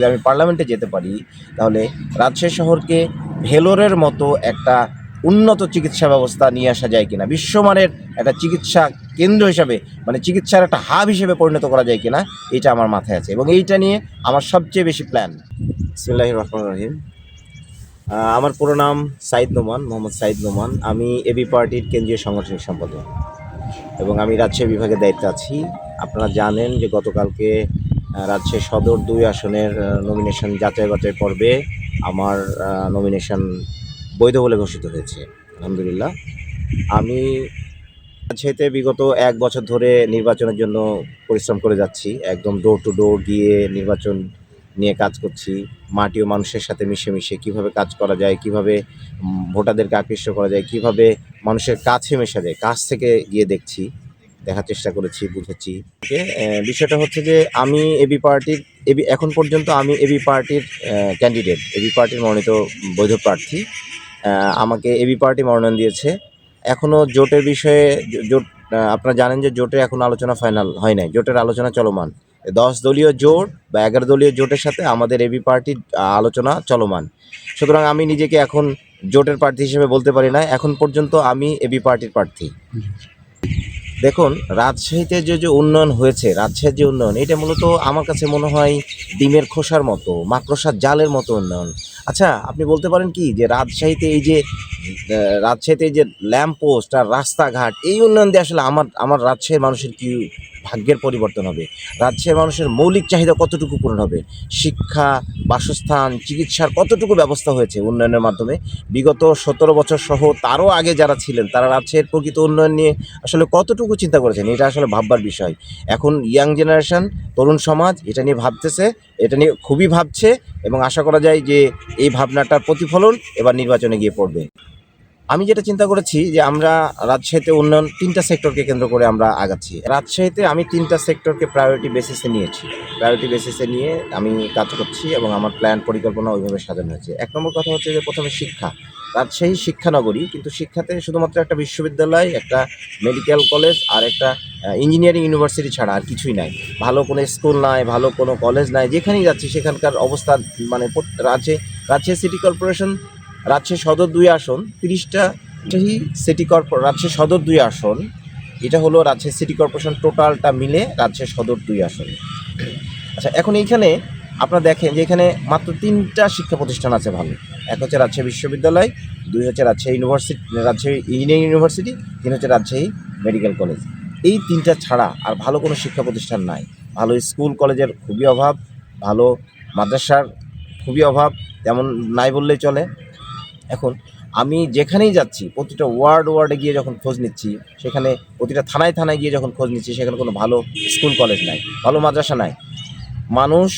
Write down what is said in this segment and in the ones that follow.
যদি আমি পার্লামেন্টে যেতে পারি, তাহলে রাজশাহী শহরকে ভেলোরের মতো একটা উন্নত চিকিৎসা ব্যবস্থা নিয়ে আসা যায় কিনা, বিশ্বমানের একটা চিকিৎসা কেন্দ্র হিসাবে মানে চিকিৎসার একটা হাব হিসেবে পরিণত করা যায় কিনা, এটা আমার মাথায় আছে। এবং এইটা নিয়ে আমার সবচেয়ে বেশি প্ল্যান বিসমিল্লাহ রহমান রহিম। আমার পুরো নাম সাইদ নোমান, মোহাম্মদ সাইদ নোমান। আমি এবি পার্টির কেন্দ্রীয় সাংগঠনিক সম্পাদক এবং আমি রাজশাহী বিভাগের দায়িত্বে আছি। আপনারা জানেন যে গতকালকে রাজশাহী সদর দুই আসনের নমিনেশন যাচাই বাছাই পর্বে আমার নমিনেশন বৈধ বলে ঘোষিত হয়েছে, আলহামদুলিল্লাহ। আমি রাজশাহীতে বিগত এক বছর ধরে নির্বাচনের জন্য পরিশ্রম করে যাচ্ছি, একদম ডোর টু ডোর গিয়ে নির্বাচন নিয়ে কাজ করছি, মাটি ও মানুষের সাথে মিশে মিশে কীভাবে কাজ করা যায়, কীভাবে ভোটারদেরকে আকৃষ্ট করা যায়, কীভাবে মানুষের কাছে মেশা যায়, কাছ থেকে গিয়ে দেখছি। দেখার চেষ্টা করেছি, বুঝেছি। বিষয়টা হচ্ছে যে আমি এবি পার্টির, এবি, এখন পর্যন্ত আমি এবি পার্টির ক্যান্ডিডেট এবি পার্টির মনোনীত বৈধ প্রার্থী। আমাকে এবি পার্টি মনোনয়ন দিয়েছে। এখনও জোটের বিষয়ে জোট আপনারা জানেন যে জোটে এখন আলোচনা ফাইনাল হয় নাই, জোটের আলোচনা চলমান। দশ দলীয় জোট বা এগারো দলীয় জোটের সাথে আমাদের এবি পার্টির আলোচনা চলমান। সুতরাং আমি নিজেকে এখন জোটের প্রার্থী হিসেবে বলতে পারি না, এখন পর্যন্ত আমি এবি পার্টির প্রার্থী। দেখুন, রাজশাহীতে যে যে উন্নয়ন হয়েছে, রাজশাহীর যে উন্নয়ন, এটা মূলত আমার কাছে মনে হয় ডিমের খোসার মতো, মাকড়সার জালের মতো উন্নয়ন। আচ্ছা আপনি বলতে পারেন কি যে রাজশাহীতে এই যে রাজশাহীতে এই যে ল্যাম্প পোস্ট আর রাস্তাঘাট, এই উন্নয়ন দিয়ে আসলে আমার আমার রাজশাহীর মানুষের কি ভাগ্যের পরিবর্তন হবে। রাজশাহীর মানুষের মৌলিক চাহিদা কতটুকু পূরণ হবে? শিক্ষা, বাসস্থান, চিকিৎসার কতটুকু ব্যবস্থা হয়েছে উন্নয়নের মাধ্যমে? বিগত সতেরো বছর সহ তারও আগে যারা ছিলেন, তারা রাজশাহীর প্রকৃত উন্নয়ন নিয়ে আসলে কতটুকু চিন্তা করেছেন? এটা আসলে ভাববার বিষয়। এখন ইয়াং জেনারেশন, তরুণ সমাজ এটা নিয়ে ভাবতেছে, এটা নিয়ে খুবই ভাবছে এবং আশা করা যায় যে এই ভাবনাটার প্রতিফলন এবার নির্বাচনে গিয়ে পড়বে। আমি যেটা চিন্তা করেছি যে আমরা রাজশাহীতে উন্নয়ন তিনটা সেক্টরকে কেন্দ্র করে আমরা আগাচ্ছি। রাজশাহীতে আমি তিনটা সেক্টরকে প্রায়োরিটি বেসিসে নিয়েছি। প্রায়োরিটি বেসিসে নিয়ে আমি কাজ করছি এবং আমার প্ল্যান পরিকল্পনা ওইভাবে সাজানো হয়েছে। এক নম্বর কথা হচ্ছে যে প্রথমে শিক্ষা। রাজশাহী শিক্ষানগরী, কিন্তু শিক্ষাতে শুধুমাত্র একটা বিশ্ববিদ্যালয়, একটা মেডিকেল কলেজ আর একটা ইঞ্জিনিয়ারিং ইউনিভার্সিটি ছাড়া আর কিছুই নাই। ভালো কোনো স্কুল নাই, ভালো কোনো কলেজ নাই। যেখানেই যাচ্ছি সেখানকার অবস্থা মানে রাজশাহী রাজশাহী সিটি কর্পোরেশন রাজশাহী সদর দুই আসন, তিরিশটা সিটি কর্পো রাজশাহী সদর দুই আসন। এটা হলো রাজশাহী সিটি কর্পোরেশন টোটালটা মিলে রাজশাহী সদর দুই আসন। আচ্ছা এখন এইখানে আপনারা দেখেন যে এখানে মাত্র তিনটা শিক্ষা প্রতিষ্ঠান আছে ভালো। এক হচ্ছে রাজশাহী বিশ্ববিদ্যালয়, দুই হচ্ছে Rajshahi university Rajshahi engineering university তিন হচ্ছে রাজশাহী মেডিকেল কলেজ এই তিনটা ছাড়া আর ভালো কোনো শিক্ষা প্রতিষ্ঠান নাই। ভালো স্কুল কলেজের খুবই অভাব, ভালো মাদ্রাসার খুবই অভাব, তেমন নাই বললেই চলে। এখন আমি যেখানেই যাচ্ছি, প্রতিটা ওয়ার্ড ওয়ার্ডে গিয়ে যখন খোঁজ নিচ্ছি, সেখানে প্রতিটা থানায় থানায় গিয়ে যখন খোঁজ নিচ্ছি, সেখানে কোনো ভালো স্কুল কলেজ নাই, ভালো মাদ্রাসা নাই। মানুষ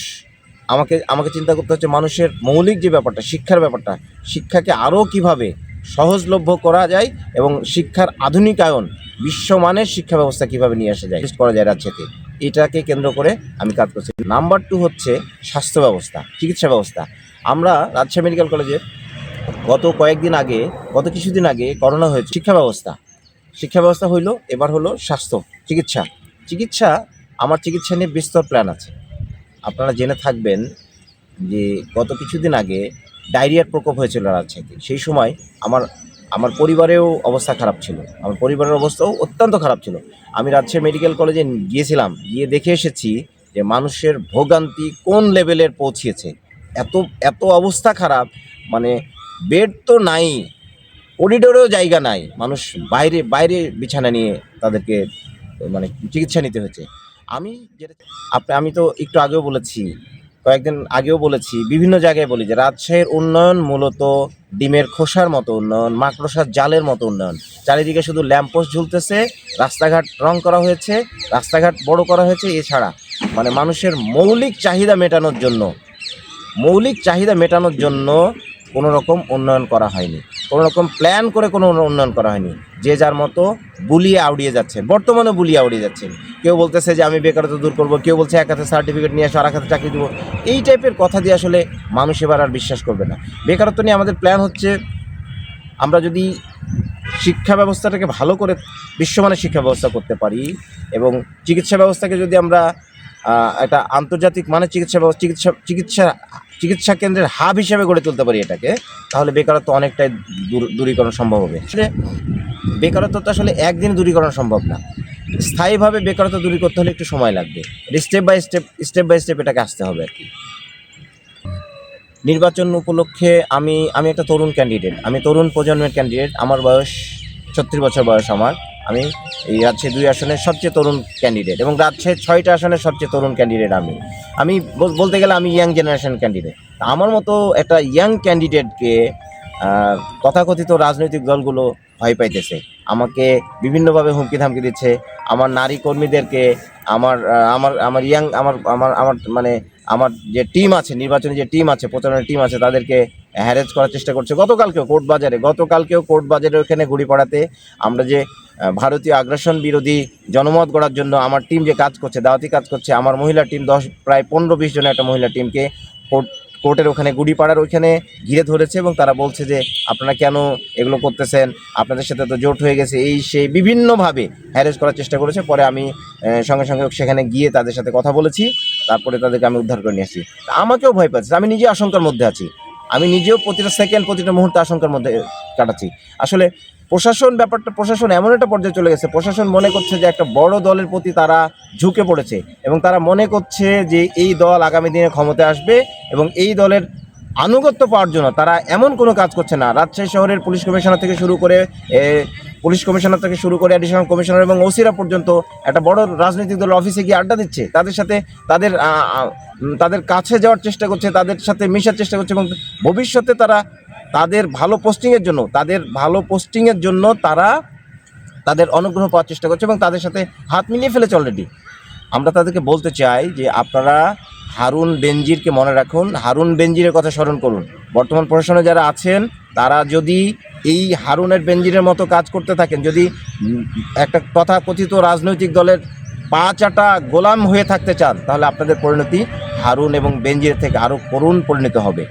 আমাকে আমাকে চিন্তা করতে হচ্ছে মানুষের মৌলিক যে ব্যাপারটা, শিক্ষার ব্যাপারটা, শিক্ষাকে আরও কীভাবে সহজলভ্য করা যায় এবং শিক্ষার আধুনিকায়ন, বিশ্বমানের শিক্ষা ব্যবস্থা কীভাবে নিয়ে আসা যায় করা যায় রাজ্যতে এটাকে কেন্দ্র করে আমি কাজ করছি। নাম্বার টু হচ্ছে স্বাস্থ্য ব্যবস্থা, চিকিৎসা ব্যবস্থা। আমরা রাজশাহী মেডিকেল কলেজে গত কয়েকদিন আগে, গত কিছুদিন আগে করোনা হয়েছে। শিক্ষা ব্যবস্থা। শিক্ষা ব্যবস্থা হইল, এবার হলো স্বাস্থ্য, চিকিৎসা। চিকিৎসা, আমার চিকিৎসা নিয়ে বিস্তর প্ল্যান আছে। আপনারা জেনে থাকবেন যে গত কিছুদিন আগে ডায়রিয়ার প্রকোপ হয়েছিল রাজশাহীতে। সেই সময় আমার আমার পরিবারেও অবস্থা খারাপ ছিল। আমার পরিবারের অবস্থাও অত্যন্ত খারাপ ছিল। আমি রাজশাহী মেডিকেল কলেজে গিয়েছিলাম, গিয়ে দেখে এসেছি যে মানুষের ভোগান্তি কোন লেভেলের পৌঁছিয়েছে। এত এত অবস্থা খারাপ মানে বেড তো নাই করিডোরেও জায়গা নাই। মানুষ বাইরে বাইরে বিছানা নিয়ে তাদেরকে মানে চিকিৎসা নিতে হয়েছে আমি যেটা আপনি আমি তো একটু আগেও বলেছি, কয়েকদিন আগেও বলেছি, বিভিন্ন জায়গায় বলি যে রাজশাহীর উন্নয়ন মূলত ডিমের খোসার মতো উন্নয়ন, মাকড়সার জালের মতো উন্নয়ন। চারিদিকে শুধু ল্যাম্পোস্ট ঝুলতেছে, রাস্তাঘাট রং করা হয়েছে, রাস্তাঘাট বড় করা হয়েছে এছাড়া। মানে মানুষের মৌলিক চাহিদা মেটানোর জন্য, মৌলিক চাহিদা মেটানোর জন্য কোনো রকম উন্নয়ন করা হয়নি। কোনো রকম প্ল্যান করে কোনো উন্নয়ন করা হয়নি। যে যার মতো বুলিয়ে আউড়িয়ে যাচ্ছেন বর্তমানে বুলিয়ে আউড়িয়ে যাচ্ছেন কেউ বলতেছে যে আমি বেকারত্ব দূর করব, কেউ বলছে এক হাতে সার্টিফিকেট নিয়ে আসো আর এক হাতে চাকরি দেবো। এই টাইপের কথা দিয়ে আসলে মানুষ এবার আর বিশ্বাস করবে না। বেকারত্ব নিয়ে আমাদের প্ল্যান হচ্ছে, আমরা যদি শিক্ষা ব্যবস্থাটাকে ভালো করে, বিশ্বমানের শিক্ষা ব্যবস্থা করতে পারি এবং চিকিৎসা ব্যবস্থাকে যদি আমরা একটা আন্তর্জাতিক মানের চিকিৎসা চিকিৎসা চিকিৎসা চিকিৎসা কেন্দ্রের হাব হিসেবে গড়ে তুলতে পারি এটাকে, তাহলে বেকারত্ব অনেকটাই দূর- দূরীকরণ সম্ভব হবে। আসলে বেকারত্ব তো আসলে একদিন দূরীকরণ সম্ভব না। স্থায়ীভাবে বেকারত্ব দূরী করতে হলে একটু সময় লাগবে। Step by step step by step এটাকে আসতে হবে আর কি। নির্বাচন উপলক্ষে আমি আমি একটা তরুণ ক্যান্ডিডেট আমি তরুণ প্রজন্মের ক্যান্ডিডেট আমার বয়স ছত্রিশ বছর বয়স আমার। আমি এই রাজশাহী দুই আসনের সবচেয়ে তরুণ ক্যান্ডিডেট এবং রাজশাহীর ছয়টা আসনের সবচেয়ে তরুণ ক্যান্ডিডেট আমি। আমি বল- বলতে গেলে আমি ইয়াং জেনারেশন ক্যান্ডিডেট আমার মতো একটা ইয়াং ক্যান্ডিডেটকে তথাকথিত রাজনৈতিক দলগুলো ভয় পাইতেছে। আমাকে বিভিন্নভাবে হুমকি ধামকি দিচ্ছে। আমার নারী কর্মীদেরকে, আমার আমার আমার ইয়াং আমার আমার আমার মানে আমার যে টিম আছে, নির্বাচনী যে টিম আছে, প্রচারণের টিম আছে, তাদেরকে হ্যারেজ করার চেষ্টা করছে। গতকালকেও কোর্ট বাজারে, গতকালকেও কোর্ট বাজারে ওখানে গুড়িপাড়াতে আমরা যে ভারতীয় আগ্রাসন বিরোধী জনমত গড়ার জন্য আমার টিম যে কাজ করছে, দাওয়াতি কাজ করছে, আমার মহিলা টিম দশ, প্রায় পনেরো বিশ জনের একটা মহিলা টিমকে কোর্ট, কোর্টের ওখানে গুড়িপাড়ার ওইখানে ঘিরে ধরেছে এবং তারা বলছে যে, আপনারা কেন এগুলো করতেছেন? আপনাদের সাথে তো জোট হয়ে গেছে। এই সেই বিভিন্নভাবে হ্যারেস করার চেষ্টা করেছে। পরে আমি সঙ্গে সঙ্গে সেখানে গিয়ে তাদের সাথে কথা বলেছি। তারপরে তাদেরকে আমি উদ্ধার করে নিয়ে আসি। আমাকেও ভয় পাচ্ছে। আমি নিজে আশঙ্কার মধ্যে আছি। আমি নিজেও প্রতিটা সেকেন্ড প্রতিটা মুহূর্তে আশঙ্কার মধ্যে কাটাচ্ছি। আসলে প্রশাসন ব্যাপারটা, প্রশাসন এমন একটা পর্যায়ে চলে গেছে, প্রশাসন মনে করছে যে একটা বড় দলের প্রতি তারা ঝুঁকে পড়েছে এবং তারা মনে করছে যে এই দল আগামী দিনে ক্ষমতায় আসবে এবং এই দলের আনুগত্য পাওয়ার জন্য তারা এমন কোনো কাজ করছে না। রাজশাহী শহরের পুলিশ কমিশনার থেকে শুরু করে পুলিশ কমিশনার থেকে শুরু করে অ্যাডিশনাল কমিশনার এবং ওসিরা পর্যন্ত একটা বড় রাজনৈতিক দলের অফিসে গিয়ে আড্ডা দিচ্ছে। তাদের সাথে তাদের তাদের কাছে যাওয়ার চেষ্টা করছে, তাদের সাথে মেশার চেষ্টা করছে এবং ভবিষ্যতে তারা তাদের ভালো পোস্টিংয়ের জন্য, তাদের ভালো পোস্টিংয়ের জন্য তারা তাদের অনুগ্রহ পাওয়ার চেষ্টা করছে এবং তাদের সাথে হাত মিলিয়ে ফেলেছে অলরেডি আমরা তাদেরকে বলতে চাই যে আপনারা হারুন বেনজিরকে মনে রাখুন, হারুন বেনজিরের কথা স্মরণ করুন। বর্তমান প্রশাসনে যারা আছেন, তারা যদি এই হারুনের বেনজিরের মতো কাজ করতে থাকেন, যদি একটা তথাকথিত রাজনৈতিক দলের পা চাটা গোলাম হয়ে থাকতে চান, তাহলে আপনাদের পরিণতি হারুন এবং বেনজির থেকে আরও করুণ পরিণত হবে।